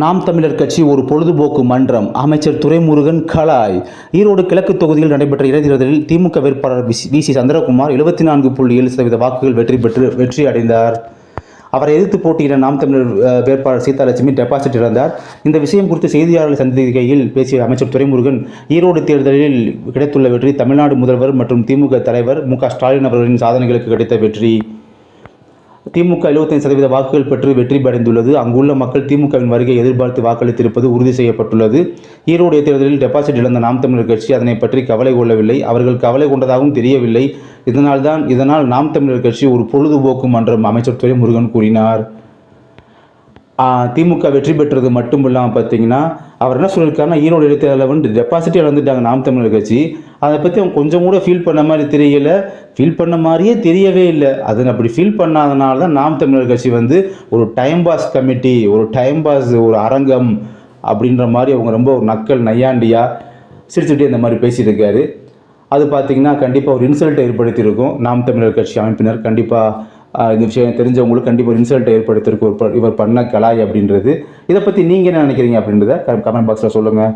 நாம் தமிழர் கட்சி ஒரு பொழுதுபோக்கு மன்றம். அமைச்சர் துரைமுருகன் கலாய். ஈரோடு கிழக்கு தொகுதியில் நடைபெற்ற இடைத்தேர்தலில் திமுக வேட்பாளர் வி சி சந்திரகுமார் எழுபத்தி நான்கு புள்ளி ஏழு சதவீத வாக்குகள் வெற்றி பெற்று வெற்றி அடைந்தார். அவரை எதிர்த்து போட்டியிட நாம் தமிழர் வேட்பாளர் சீதாலட்சுமி டெபாசிட் இழந்தார். இந்த விஷயம் குறித்து செய்தியாளர்கள் சந்திக்கையில் பேசிய அமைச்சர் துரைமுருகன் ஈரோடு தேர்தலில் கிடைத்துள்ள வெற்றி தமிழ்நாடு முதல்வர் மற்றும் திமுக தலைவர் மு க ஸ்டாலின் அவர்களின் சாதனைகளுக்கு கிடைத்த வெற்றி. திமுக 75% சதவீத வாக்குகள் பெற்று வெற்றி அடைந்துள்ளது அங்குள்ள மக்கள் திமுகவின் வருகை எதிர்பார்த்து வாக்களித்திருப்பது உறுதி செய்யப்பட்டுள்ளது. ஈரோடு தேர்தலில் டெபாசிட் இழந்த நாம் தமிழர் கட்சி அதனை பற்றி கவலை கொள்ளவில்லை. அவர்கள் கவலை கொண்டதாகவும் தெரியவில்லை. இதனால்தான் இதனால் நாம் தமிழர் கட்சி ஒரு பொழுதுபோக்கு மன்றம் அமைச்சர் துறை முருகன் கூறினார். திமுக வெற்றி பெற்றது மட்டும் இல்லாமல் பார்த்தீங்கன்னா அவர் என்ன சொல்லியிருக்காருன்னா ஈரோடு இடைத்தேர்தலில் வந்து டெபாசிட்டே இழந்துட்டாங்க நாம் தமிழர் கட்சி. அதை பற்றி அவங்க கொஞ்சம் கூட ஃபீல் பண்ண மாதிரி தெரியல. ஃபீல் பண்ண மாதிரியே தெரியவே இல்லை. அது அப்படி ஃபீல் பண்ணாதனால தான் நாம் தமிழர் கட்சி வந்து ஒரு டைம் பாஸ் கமிட்டி ஒரு டைம் பாஸ் ஒரு அரங்கம் அப்படின்ற மாதிரி அவங்க ரொம்ப ஒரு நக்கல் நையாண்டியாக சிரிச்சுட்டே இந்த மாதிரி பேசிட்டு இருக்காரு. அது பார்த்தீங்கன்னா கண்டிப்பாக ஒரு இன்சல்ட்டை ஏற்படுத்தியிருக்கும். நாம் தமிழர் கட்சி அமைப்பினர் கண்டிப்பாக இந்த விஷயம் தெரிஞ்சவங்களுக்கு கண்டிப்பாக ஒரு இன்சல்ட்டை ஏற்படுத்திருக்கு ஒரு இவர் பண்ண கலாய் அப்படின்றது. இதை பற்றி நீங்கள் என்ன நினைக்கிறீங்க அப்படின்றத கமெண்ட் பாக்ஸில் சொல்லுங்கள்